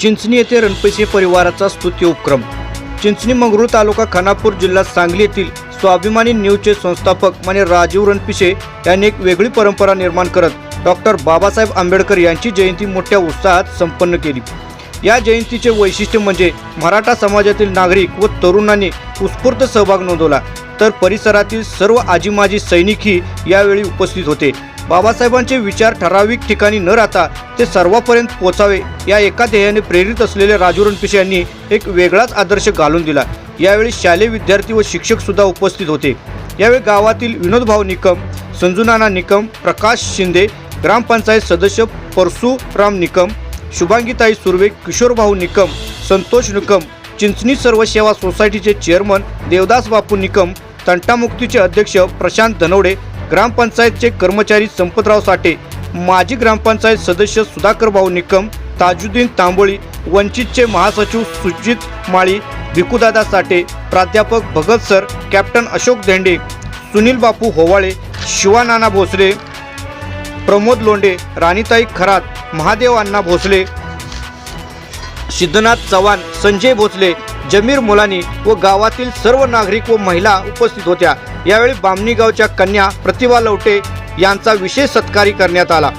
चिंचणी येथे रणपैसे परिवाराचा स्तुती उपक्रम. चिंचणी मंगरूळ तालुका खानापूर जिल्हा सांगली येथील स्वाभिमानी न्यूजचे संस्थापक माने राजीव रणपिसे यांनी एक वेगळी परंपरा निर्माण करत डॉक्टर बाबासाहेब आंबेडकर यांची जयंती मोठ्या उत्साहात संपन्न केली. या जयंतीचे वैशिष्ट्य म्हणजे मराठा समाजातील नागरिक व तरुणांनी उत्स्फूर्त सहभाग नोंदवला. तर परिसरातील सर्व आजीमाजी सैनिकही यावेळी उपस्थित होते. बाबासाहेबांचे विचार ठराविक ठिकाणी न राहता ते सर्वांपर्यंत पोचावे या एका ध्येयाने प्रेरित असलेले राजू रणपिसे यांनी एक वेगळाच आदर्श घालून दिला. यावेळी शालेय विद्यार्थी व शिक्षक सुद्धा उपस्थित होते. यावेळी गावातील विनोदभाऊ निकम संजुनाना निकम प्रकाश शिंदे ग्रामपंचायत सदस्य परशुराम निकम शुभांगीताई सुर्वे किशोरभाऊ निकम संतोष निकम चिंचणी सर्व सेवा सोसायटीचे चेअरमन देवदास बापू निकम तंटामुक्तीचे अध्यक्ष प्रशांत धनवडे ग्रामपंचायतचे कर्मचारी संपतराव साठे माजी ग्रामपंचायत सदस्य सुधाकर भाऊ निकम ताजुद्दीन तांबोळी वंचितचे महासचिव सुजित माळी भिकूदादा साठे प्राध्यापक भगत सर कॅप्टन अशोक धेंडे सुनील बापू होवाळे शिवानाना भोसले प्रमोद लोंडे राणीताई खरात महादेव अण्णा भोसले सिद्धनाथ चव्हाण संजय भोसले जमीर मुलानी व गावातील सर्व नागरिक व महिला उपस्थित होत्या. यावेळी बामणी गावच्या कन्या प्रतिभा लवटे यांचा विशेष सत्कारी करण्यात आला.